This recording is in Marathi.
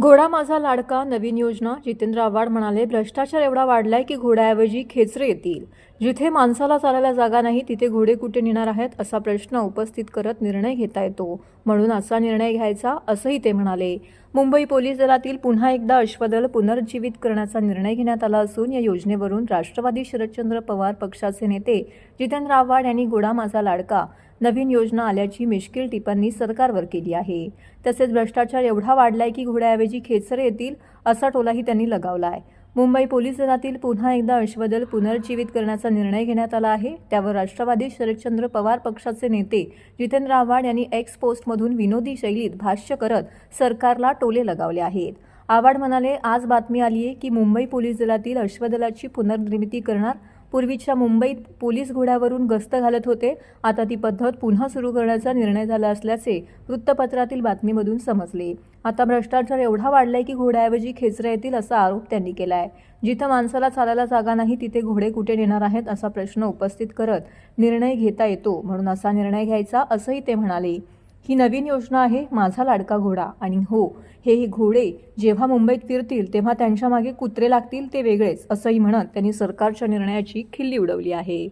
घोडा माझा लाडका नवीन योजना जितेंद्र आव्हाड म्हणाले भ्रष्टाचार एवढा वाढलाय की घोड्याऐवजी खेचरे येतील. जिथे माणसाला चालायला जागा नाही तिथे घोडे कुठे नेणार आहेत असा प्रश्न उपस्थित करत निर्णय घेता येतो. म्हणून असा निर्णय घ्यायचा असंही ते म्हणाले. मुंबई पोलीस दलातील पुन्हा एकदा अश्वदल पुनर्जीवित करण्याचा निर्णय घेण्यात आला असून या योजनेवरून राष्ट्रवादी शरदचंद्र पवार पक्षाचे नेते जितेंद्र आव्हाड यांनी घोडा माझा लाडका नवीन योजना आल्याची मिश्किल टिप्पणी सरकारवर केली आहे. तसेच भ्रष्टाचार एवढा वाढलाय की घोड्याऐवजी खेचरे येतील असा टोलाही त्यांनी लगावला आहे मुंबई पोलीस दलातील पुन्हा एकदा अश्वदल पुनर्जीवित करण्याचा निर्णय घेण्यात आला आहे. त्यावर राष्ट्रवादी शरदचंद्र पवार पक्षाचे नेते जितेंद्र आव्हाड यांनी एक्स पोस्टमधून विनोदी शैलीत भाष्य करत सरकारला टोले लगावले आहेत. आव्हाड म्हणाले आज बातमी आली आहे की मुंबई पोलीस दलातील अश्वदलाची पुनर्निर्मिती करणार पूर्वीच्या मुंबईत पोलीस घोड्यावरून गस्त घालत होते. आता ती पद्धत पुन्हा सुरू करण्याचा निर्णय झाला असल्याचे वृत्तपत्रातील बातमीमधून समजले. आता भ्रष्टाचार एवढा वाढलाय की घोड्याऐवजी खेचरा येतील असा आरोप त्यांनी केलाय. जिथं माणसाला चालायला जागा नाही तिथे घोडे कुठे नेणार आहेत असा प्रश्न उपस्थित करत निर्णय घेता येतो म्हणून असा निर्णय घ्यायचा असंही ते म्हणाले. ही नवीन योजना आहे माझा लाडका घोडा. आणि हो हे ही घोडे जेव्हा मुंबईत फिरतील तेव्हा त्यांच्या मागे कुत्रे लागतील ते वेगळेच असंही म्हणत त्यांनी सरकारच्या निर्णयाची खिल्ली उडवली आहे.